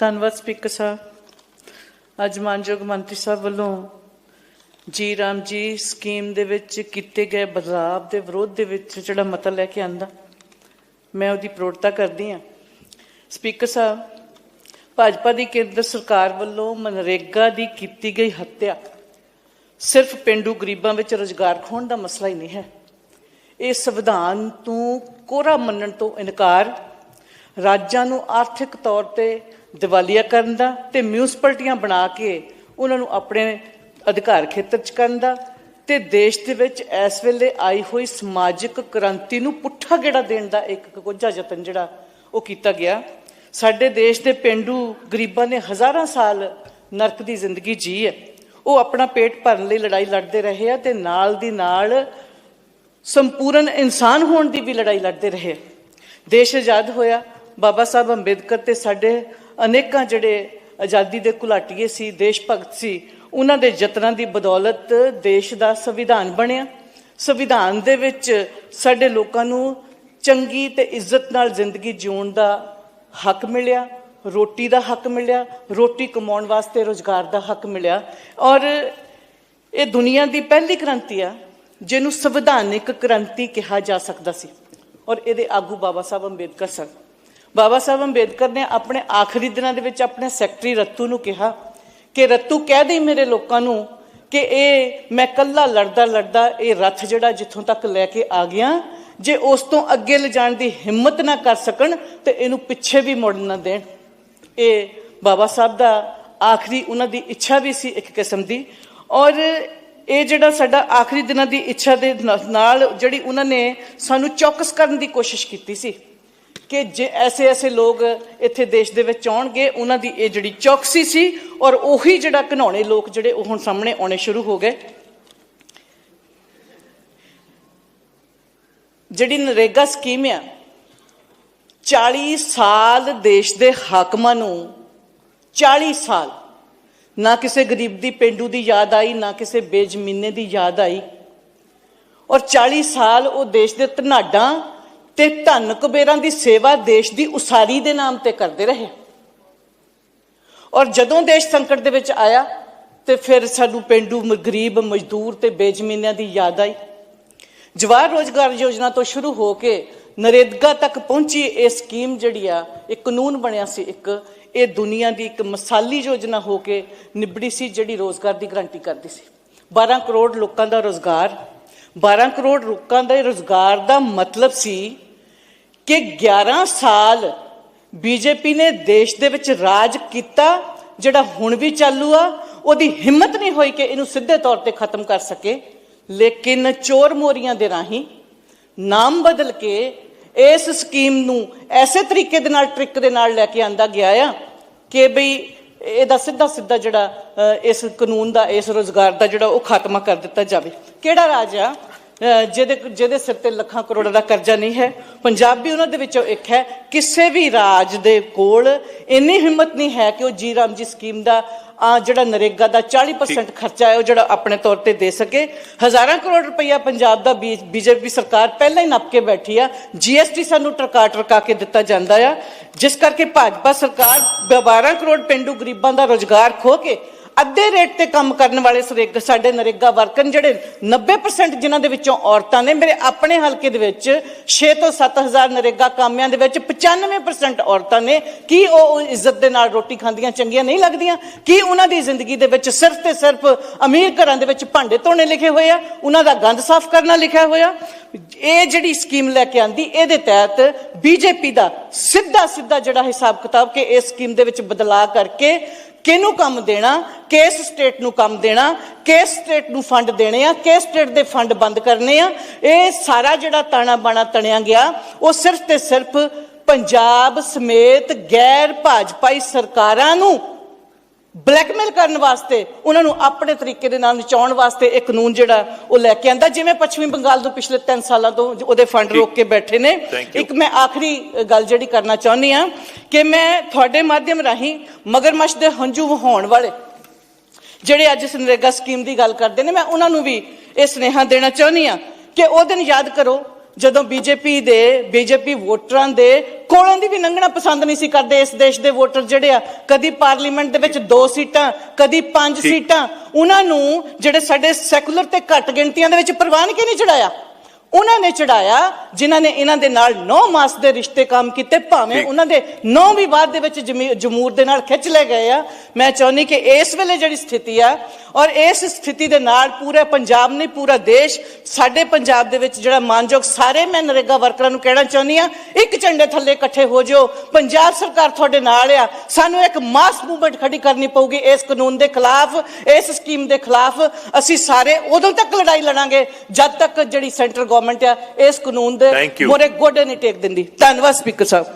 ਧੰਨਵਾਦ ਸਪੀਕਰ ਸਾਹਿਬ। ਅੱਜ ਮਾਨਯੋਗ ਮੰਤਰੀ ਸਾਹਿਬ ਵੱਲੋਂ ਜੀ ਰਾਮ ਜੀ ਸਕੀਮ ਦੇ ਵਿੱਚ ਕੀਤੇ ਗਏ ਬਦਲਾਵ ਦੇ ਵਿਰੋਧ ਦੇ ਵਿੱਚ ਜਿਹੜਾ ਮਤਾ ਲੈ ਕੇ ਆਂਦਾ, ਮੈਂ ਉਹਦੀ ਪ੍ਰੋੜਤਾ ਕਰਦੀ ਹਾਂ ਸਪੀਕਰ ਸਾਹਿਬ, ਭਾਜਪਾ ਦੀ ਕੇਂਦਰ ਸਰਕਾਰ ਵੱਲੋਂ ਮਨਰੇਗਾ ਦੀ ਕੀਤੀ ਗਈ ਹੱਤਿਆ ਸਿਰਫ ਪਿੰਡੂ ਗਰੀਬਾਂ ਵਿੱਚ ਰੁਜ਼ਗਾਰ ਖੋਣ ਦਾ ਮਸਲਾ ਹੀ ਨਹੀਂ ਹੈ। ਇਹ ਸੰਵਿਧਾਨ ਤੋਂ ਕੋਰਾ ਮੰਨਣ ਤੋਂ ਇਨਕਾਰ, ਰਾਜਾਂ ਨੂੰ ਆਰਥਿਕ ਤੌਰ ਤੇ ਦਿਵਾਲੀਆ ਕਰਨ ਦਾ ਤੇ ਮਿਊਨਿਸਪਲਟੀਆਂ ਬਣਾ ਕੇ ਉਹਨਾਂ ਨੂੰ ਆਪਣੇ ਅਧਿਕਾਰ ਖੇਤਰ ਚ ਕਰਨ ਦਾ ਤੇ ਦੇਸ਼ ਦੇ ਵਿੱਚ ਇਸ ਵੇਲੇ ਆਈ ਹੋਈ ਸਮਾਜਿਕ ਕ੍ਰਾਂਤੀ ਨੂੰ ਪੁੱਠਾ ਗੇੜਾ ਦੇਣ ਦਾ ਇੱਕ ਕੋਝਾ ਯਤਨ ਜਿਹੜਾ ਉਹ ਕੀਤਾ ਗਿਆ। ਸਾਡੇ ਦੇਸ਼ ਦੇ ਪਿੰਡੂ ਗਰੀਬਾਂ ਨੇ ਹਜ਼ਾਰਾਂ ਸਾਲ ਨਰਕ ਦੀ ਜ਼ਿੰਦਗੀ ਜੀ ਹੈ। ਉਹ ਆਪਣਾ ਪੇਟ ਭਰਨ ਲਈ ਲੜਾਈ ਲੜਦੇ ਰਹੇ ਆ ਤੇ ਨਾਲ ਦੀ ਨਾਲ ਸੰਪੂਰਨ ਇਨਸਾਨ ਹੋਣ ਦੀ ਵੀ ਲੜਾਈ ਲੜਦੇ ਰਹੇ ਦੇਸ਼ ਆਜ਼ਾਦ ਹੋਇਆ। ਬਾਬਾ ਸਾਹਿਬ ਅੰਬੇਦਕਰ ਤੇ ਸਾਡੇ ਅਨੇਕਾਂ ਜਿਹੜੇ ਆਜ਼ਾਦੀ ਦੇ ਘੁਲਾਟੀਏ ਸੀ ਦੇਸ਼ ਭਗਤ ਸੀ, ਉਹਨਾਂ ਦੇ ਯਤਨਾਂ ਦੀ ਬਦੌਲਤ ਦੇਸ਼ ਦਾ ਸੰਵਿਧਾਨ ਬਣਿਆ। ਸੰਵਿਧਾਨ ਦੇ ਵਿੱਚ ਸਾਡੇ ਲੋਕਾਂ ਨੂੰ ਚੰਗੀ ਤੇ ਇੱਜ਼ਤ ਨਾਲ ਜ਼ਿੰਦਗੀ ਜਿਉਣ ਦਾ ਹੱਕ ਮਿਲਿਆ, ਰੋਟੀ ਦਾ ਹੱਕ ਮਿਲਿਆ, ਰੋਟੀ ਕਮਾਉਣ ਵਾਸਤੇ ਰੋਜ਼ਗਾਰ ਦਾ ਹੱਕ ਮਿਲਿਆ। ਔਰ ਇਹ ਦੁਨੀਆ ਦੀ ਪਹਿਲੀ ਕ੍ਰਾਂਤੀ ਆ, ਜਿਹਨੂੰ ਸੰਵਿਧਾਨਿਕ ਕ੍ਰਾਂਤੀ ਕਿਹਾ ਜਾ ਸਕਦਾ ਸੀ। ਔਰ ਇਹਦੇ ਆਗੂ ਬਾਬਾ ਸਾਹਿਬ ਅੰਬੇਦਕਰ ਸਨ। ਬਾਬਾ ਸਾਹਿਬ ਅੰਬੇਦਕਰ ਨੇ ਆਪਣੇ ਆਖਰੀ ਦਿਨਾਂ ਦੇ ਵਿੱਚ ਆਪਣੇ ਸੈਕਟਰੀ ਰੱਤੂ ਨੂੰ ਕਿਹਾ ਕਿ ਰੱਤੂ ਕਹਿ ਦੇ ਮੇਰੇ ਲੋਕਾਂ ਨੂੰ ਕਿ ਇਹ ਮੈਂ ਕੱਲਾ ਲੜਦਾ ਲੜਦਾ ਇਹ ਰੱਥ ਜਿਹੜਾ ਜਿੱਥੋਂ ਤੱਕ ਲੈ ਕੇ ਆ ਗਿਆ, ਜੇ ਉਸ ਤੋਂ ਅੱਗੇ ਲਿਜਾਣ ਦੀ ਹਿੰਮਤ ਨਾ ਕਰ ਸਕਣ, ਤੇ ਇਹਨੂੰ ਪਿੱਛੇ ਵੀ ਮੁੜ ਨਾ ਦੇਣ। ਇਹ ਬਾਬਾ ਸਾਹਿਬ ਦਾ ਆਖਰੀ, ਉਹਨਾਂ ਦੀ ਇੱਛਾ ਵੀ ਸੀ ਇੱਕ ਕਿਸਮ ਦੀ। ਔਰ ਇਹ ਜਿਹੜਾ ਸਾਡਾ ਆਖਰੀ ਦਿਨਾਂ ਦੀ ਇੱਛਾ ਦੇ ਨਾਲ ਜਿਹੜੀ ਉਹਨਾਂ ਨੇ ਸਾਨੂੰ ਚੌਕਸ ਕਰਨ ਦੀ ਕੋਸ਼ਿਸ਼ ਕੀਤੀ ਸੀ। ਕਿ ਜੇ ਐਸੇ ਐਸੇ ਲੋਕ ਇੱਥੇ ਦੇਸ਼ ਦੇ ਵਿੱਚ ਆਉਣਗੇ, ਉਹਨਾਂ ਦੀ ਇਹ ਜਿਹੜੀ ਚੌਕਸੀ ਸੀ ਔਰ ਉਹੀ ਜਿਹੜਾ ਘਨੌਣੇ ਲੋਕ ਜਿਹੜੇ ਉਹ ਹੁਣ ਸਾਹਮਣੇ ਆਉਣੇ ਸ਼ੁਰੂ ਹੋ ਗਏ। ਜਿਹੜੀ ਨਰੇਗਾ ਸਕੀਮ ਆ 40 ਸਾਲ ਦੇਸ਼ ਦੇ ਹਾਕਮਾਂ ਨੂੰ 40 ਸਾਲ, ਨਾ ਕਿਸੇ ਗਰੀਬ ਦੀ ਪਿੰਡੂ ਦੀ ਯਾਦ ਆਈ, ਨਾ ਕਿਸੇ ਬੇਜ਼ਮੀਨੇ ਦੀ ਯਾਦ ਆਈ, ਔਰ 40 ਸਾਲ ਉਹ ਦੇਸ਼ ਦੇ ਧਨਾਡਾਂ ਤੇ ਧਨ ਕੁਬੇਰਾਂ ਦੀ ਸੇਵਾ ਦੇਸ਼ ਦੀ ਉਸਾਰੀ ਦੇ ਨਾਮ ਤੇ ਕਰਦੇ ਰਹੇ। ਔਰ ਜਦੋਂ ਦੇਸ਼ ਸੰਕਟ ਦੇ ਵਿੱਚ ਆਇਆ, ਤੇ ਫਿਰ ਸਾਨੂੰ ਪਿੰਡੂ ਗਰੀਬ, ਮਜ਼ਦੂਰ ਤੇ ਬੇਜ਼ਮੀਨਿਆਂ ਦੀ ਯਾਦ ਆਈ। ਜਵਾਹਰ ਰੋਜ਼ਗਾਰ ਯੋਜਨਾ ਤੋਂ ਸ਼ੁਰੂ ਹੋ ਕੇ ਨਰੇਦਗਾ ਤੱਕ ਪਹੁੰਚੀ ਇਹ ਸਕੀਮ ਜਿਹੜੀ ਆ, ਇਹ ਕਾਨੂੰਨ ਬਣਿਆ ਸੀ ਇੱਕ, ਇਹ ਦੁਨੀਆ ਦੀ ਇੱਕ ਮਸਾਲੀ ਯੋਜਨਾ ਹੋ ਕੇ ਨਿਬੜੀ ਸੀ ਜਿਹੜੀ ਰੋਜ਼ਗਾਰ ਦੀ ਗਰੰਟੀ ਕਰਦੀ ਸੀ। 12 ਕਰੋੜ ਲੋਕਾਂ ਦਾ ਰੋਜ਼ਗਾਰ 12 ਕਰੋੜ ਲੋਕਾਂ ਦੇ ਰੋਜ਼ਗਾਰ ਦਾ ਮਤਲਬ ਸੀ ਕਿ 11 ਸਾਲ ਬੀਜੇਪੀ ਨੇ ਦੇਸ਼ ਦੇ ਵਿੱਚ ਰਾਜ ਕੀਤਾ, ਜਿਹੜਾ ਹੁਣ ਵੀ ਚਾਲੂ ਆ, ਉਹਦੀ ਹਿੰਮਤ ਨਹੀਂ ਹੋਈ ਕਿ ਇਹਨੂੰ ਸਿੱਧੇ ਤੌਰ ਤੇ ਖਤਮ ਕਰ ਸਕੇ। ਲੇਕਿਨ ਚੋਰ ਮੋਰੀਆਂ ਦੇ ਰਾਹੀਂ ਨਾਮ ਬਦਲ ਕੇ ਇਸ ਸਕੀਮ ਨੂੰ ਐਸੇ ਤਰੀਕੇ ਦੇ ਨਾਲ, ਟ੍ਰਿਕ ਦੇ ਨਾਲ ਲੈ ਕੇ ਆਂਦਾ ਗਿਆ ਆ ਕਿ ਬਈ ਇਹਦਾ ਸਿੱਧਾ ਸਿੱਧਾ ਜਿਹੜਾ ਇਸ ਕਾਨੂੰਨ ਦਾ, ਇਸ ਰੋਜ਼ਗਾਰ ਦਾ ਜਿਹੜਾ ਉਹ ਖਾਤਮਾ ਕਰ ਦਿੱਤਾ ਜਾਵੇ। ਕਿਹੜਾ ਰਾਜ ਆ ਜਿਹਦੇ ਜਿਹਦੇ ਸਿਰ ਤੇ ਲੱਖਾਂ ਕਰੋੜਾਂ ਦਾ ਕਰਜ਼ਾ ਨਹੀਂ ਹੈ? ਪੰਜਾਬ ਵੀ ਉਹਨਾਂ ਦੇ ਵਿੱਚੋਂ ਇੱਕ ਹੈ। ਕਿਸੇ ਵੀ ਰਾਜ ਦੇ ਕੋਲ ਇੰਨੀ ਹਿੰਮਤ ਨਹੀਂ ਹੈ ਕਿ ਉਹ ਜੀ ਰਾਮ ਜੀ ਸਕੀਮ ਦਾ ਜਿਹੜਾ ਨਰੇਗਾ ਦਾ 40% ਖਰਚਾ ਹੈ ਉਹ ਜਿਹੜਾ ਆਪਣੇ ਤੌਰ ਤੇ ਦੇ ਸਕੇ। ਹਜ਼ਾਰਾਂ ਕਰੋੜ ਰੁਪਈਆ ਪੰਜਾਬ ਦਾ ਬੀਜੇਪੀ ਸਰਕਾਰ ਪਹਿਲਾਂ ਹੀ ਨੱਪ ਕੇ ਬੈਠੀ ਆ। ਜੀਐਸਟੀ ਸਾਨੂੰ ਟਰਕਾ ਟਰਕਾ ਕੇ ਦਿੱਤਾ ਜਾਂਦਾ ਆ। ਜਿਸ ਕਰਕੇ ਭਾਜਪਾ ਸਰਕਾਰ 12 ਕਰੋੜ ਪਿੰਡੂ ਗਰੀਬਾਂ ਦਾ ਰੋਜ਼ਗਾਰ ਖੋ ਕੇ ਅੱਧੇ ਰੇਟ ਤੇ ਕੰਮ ਕਰਨ ਵਾਲੇ ਸਰੇਗ ਸਾਡੇ ਨਰੇਗਾ ਵਰਕਰ ਜਿਹੜੇ 90% ਜਿਨ੍ਹਾਂ ਦੇ ਵਿੱਚੋਂ ਔਰਤਾਂ ਨੇ, ਮੇਰੇ ਆਪਣੇ ਹਲਕੇ ਦੇ ਵਿੱਚ 6 ਤੋਂ 7000 ਨਰੇਗਾ ਕਾਮਿਆਂ ਦੇ ਵਿੱਚ 95% ਔਰਤਾਂ ਨੇ। ਕੀ ਉਹ ਇੱਜ਼ਤ ਦੇ ਨਾਲ ਰੋਟੀ ਖਾਂਦੀਆਂ, ਚੰਗੀਆਂ ਨਹੀਂ ਲੱਗਦੀਆਂ? ਕੀ ਉਹਨਾਂ ਦੀ ਜ਼ਿੰਦਗੀ ਦੇ ਵਿੱਚ ਸਿਰਫ ਤੇ ਸਿਰਫ ਅਮੀਰ ਘਰਾਂ ਦੇ ਵਿੱਚ ਭਾਂਡੇ ਧੋਣੇ ਲਿਖੇ ਹੋਏ ਆ? ਉਹਨਾਂ ਦਾ ਗੰਦ ਸਾਫ਼ ਕਰਨਾ ਲਿਖਿਆ ਹੋਇਆ? ਇਹ ਜਿਹੜੀ ਸਕੀਮ ਲੈ ਕੇ ਆਂਦੀ, ਇਹਦੇ ਤਹਿਤ ਬੀਜੇਪੀ ਦਾ ਸਿੱਧਾ ਸਿੱਧਾ ਜਿਹੜਾ ਹਿਸਾਬ ਕਿਤਾਬ ਕਿ ਇਸ ਸਕੀਮ ਦੇ ਵਿੱਚ ਬਦਲਾਅ ਕਰਕੇ ਕਿਹਨੂੰ ਕੰਮ ਦੇਣਾ, ਕਿਸ ਸਟੇਟ ਨੂੰ ਕੰਮ ਦੇਣਾ, ਕਿਸ ਸਟੇਟ ਨੂੰ ਫੰਡ ਦੇਣੇ ਆ, ਕਿਸ ਸਟੇਟ ਦੇ ਫੰਡ ਬੰਦ ਕਰਨੇ ਆ, ਇਹ ਸਾਰਾ ਜਿਹੜਾ ਤਾਣਾ ਬਾਣਾ ਤਣਿਆ ਗਿਆ, ਉਹ ਸਿਰਫ ਤੇ ਸਿਰਫ ਪੰਜਾਬ ਸਮੇਤ ਗੈਰ ਭਾਜਪਾਈ ਸਰਕਾਰਾਂ ਨੂੰ ਬਲੈਕਮੇਲ ਕਰਨ ਵਾਸਤੇ ਉਹਨਾਂ ਨੂੰ ਆਪਣੇ ਤਰੀਕੇ ਦੇ ਨਾਲ ਨਚਾਉਣ ਵਾਸਤੇ ਇਹ ਕਾਨੂੰਨ ਜਿਹੜਾ ਉਹ ਲੈ ਕੇ ਆਂਦਾ ਜਿਵੇਂ ਪੱਛਮੀ ਬੰਗਾਲ ਤੋਂ ਪਿਛਲੇ 3 ਸਾਲਾਂ ਤੋਂ ਉਹਦੇ ਫੰਡ ਰੋਕ ਕੇ ਬੈਠੇ ਨੇ. ਇੱਕ ਮੈਂ ਆਖਰੀ ਗੱਲ ਜਿਹੜੀ ਕਰਨਾ ਚਾਹੁੰਦੀ ਆ ਕਿ ਮੈਂ ਤੁਹਾਡੇ ਮਾਧਿਅਮ ਰਾਹੀਂ ਮਗਰਮੱਛ ਦੇ ਹੰਝੂ ਵਹਾਉਣ ਵਾਲੇ ਜਿਹੜੇ ਅੱਜ ਨਰੇਗਾ ਸਕੀਮ ਦੀ ਗੱਲ ਕਰਦੇ ਨੇ ਮੈਂ ਉਹਨਾਂ ਨੂੰ ਵੀ ਇਹ ਸੁਨੇਹਾ ਦੇਣਾ ਚਾਹੁੰਦੀ ਆ ਕਿ ਉਹ ਦਿਨ ਯਾਦ ਕਰੋ ਜਦੋਂ ਬੀਜੇਪੀ ਦੇ ਬੀਜੇਪੀ ਵੋਟਰਾਂ ਦੇ ਕੋਲੋਂ ਦੀ ਵੀ ਲੰਘਣਾ ਪਸੰਦ ਨਹੀਂ ਸੀ ਕਰਦੇ ਇਸ ਦੇਸ਼ ਦੇ ਵੋਟਰ ਜਿਹੜੇ ਆ ਕਦੀ ਪਾਰਲੀਮੈਂਟ ਦੇ ਵਿੱਚ ਦੋ ਸੀਟਾਂ ਕਦੀ ਪੰਜ ਸੀਟਾਂ ਉਹਨਾਂ ਨੂੰ ਜਿਹੜੇ ਸਾਡੇ ਸੈਕੂਲਰ ਤੇ ਘੱਟ ਗਿਣਤੀਆਂ ਦੇ ਵਿੱਚ ਪ੍ਰਵਾਨ ਕਿਉਂ ਨਹੀਂ ਚੜਾਇਆ। ਉਹਨਾਂ ਨੇ ਚੜਾਇਆ ਜਿਨ੍ਹਾਂ ਨੇ ਇਹਨਾਂ ਦੇ ਨਾਲ 9 ਮਾਸ ਦੇ ਰਿਸ਼ਤੇ ਕੰਮ ਕੀਤੇ ਭਾਵੇਂ। ਉਹਨਾਂ ਦੇ 9 ਵੀ ਬਾਅਦ ਦੇ ਵਿੱਚ ਜਮੀ- ਜਮਹੂਰ ਦੇ ਨਾਲ ਖਿੱਚ ਲਏ ਗਏ ਆ। ਮੈਂ ਚਾਹੁੰਦੀ ਕਿ ਇਸ ਵੇਲੇ ਜਿਹੜੀ ਸਥਿਤੀ ਆ ਔਰ ਇਸ ਸਥਿਤੀ ਦੇ ਨਾਲ ਪੂਰੇ ਪੰਜਾਬ ਨੇ ਪੂਰਾ ਦੇਸ਼ ਸਾਡੇ ਪੰਜਾਬ ਦੇ ਵਿੱਚ ਜਿਹੜਾ ਮਾਨਯੋਗ ਸਾਰੇ ਮੈਂ ਨਰੇਗਾ ਵਰਕਰਾਂ ਨੂੰ ਕਹਿਣਾ ਚਾਹੁੰਦੀ ਆ ਇੱਕ ਝੰਡੇ ਥੱਲੇ ਇਕੱਠੇ ਹੋ ਜਾਓ। ਪੰਜਾਬ ਸਰਕਾਰ ਤੁਹਾਡੇ ਨਾਲ ਆ। ਸਾਨੂੰ ਇੱਕ ਮਾਸ ਮੂਵਮੈਂਟ ਖੜੀ ਕਰਨੀ ਪਊਗੀ ਇਸ ਕਾਨੂੰਨ ਦੇ ਖਿਲਾਫ ਇਸ ਸਕੀਮ ਦੇ ਖਿਲਾਫ। ਅਸੀਂ ਸਾਰੇ ਉਦੋਂ ਤੱਕ ਲੜਾਈ ਲੜਾਂਗੇ ਜਦ ਤੱਕ ਜਿਹੜੀ ਸੈਂਟਰ ਗਵਰਨਮੈਂਟ ਆ ਇਸ ਕਾਨੂੰਨ ਦੇ. ਮੋਰੇ ਗੋਡੇ ਨਹੀਂ ਟੇਕ ਦਿੰਦੀ ਧੰਨਵਾਦ ਸਪੀਕਰ ਸਾਹਿਬ